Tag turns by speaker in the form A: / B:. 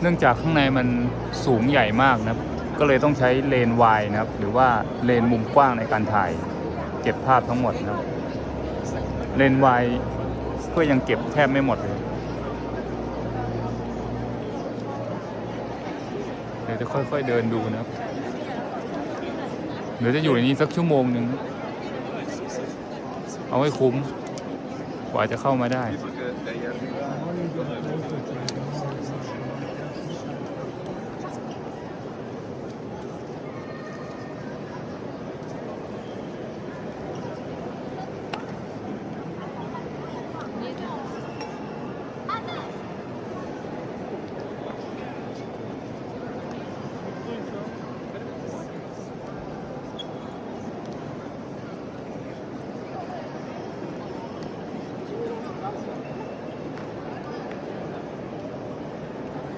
A: เนื่องจากข้างในมันสูงใหญ่มากนะครับ ก็เลยต้องใช้เลนวายนะครับ หรือว่าเลนมุมกว้างในการถ่าย เก็บภาพทั้งหมดนะครับ เลนวายก็ยังเก็บแทบไม่หมดเลยเดี๋ยวจะค่อยๆเดินดูนะครับเดี๋ยวจะอยู่ในนี้สักชั่วโมงหนึ่ง เอาให้คุ้ม กว่าจะเข้ามาได้